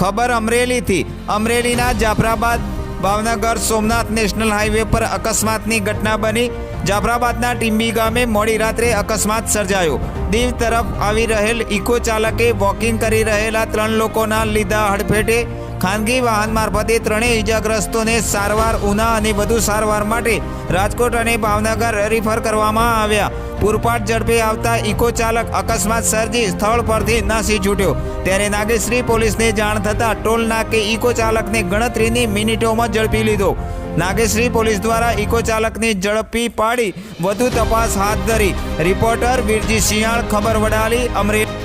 ખબર અમરેલીથી અમરેલીના જાફરાબાદ, ભાવનગર, સોમનાથ નેશનલ હાઈવે પર અકસ્માતની ઘટના બની. જાફરાબાદના ટીમ્બી ગામે મોડી રાત્રે અકસ્માત સર્જાયો. દીવ તરફ આવી રહેલ ઇકો ચાલકે વોકિંગ કરી રહેલા ત્રણ લોકોના લીધા હડફેટે ખાનગી વાહન મારફતે ત્રણેય ઇજાગ્રસ્તોને સારવાર, ઉના અને વધુ સારવાર માટે રાજકોટ અને ભાવનગર રિફર કરવામાં આવ્યા. પૂરપાટ ઝડપે આવતા ઇકો ચાલક અકસ્માત સર્જી સ્થળ પરથી નાસી છૂટ્યો. ત્યારે નાગેશ્રી પોલીસને જાણ થતાં ટોલ નાકે ઇકો ચાલકને ગણતરીની મિનિટોમાં ઝડપી લીધો. નાગેશ્રી પોલીસ દ્વારા ઇકો ચાલકને ઝડપી પાડી વધુ તપાસ હાથ ધરી. રિપોર્ટર વીરજી શિયાળ, ખબર વડાલી, અમરેલી.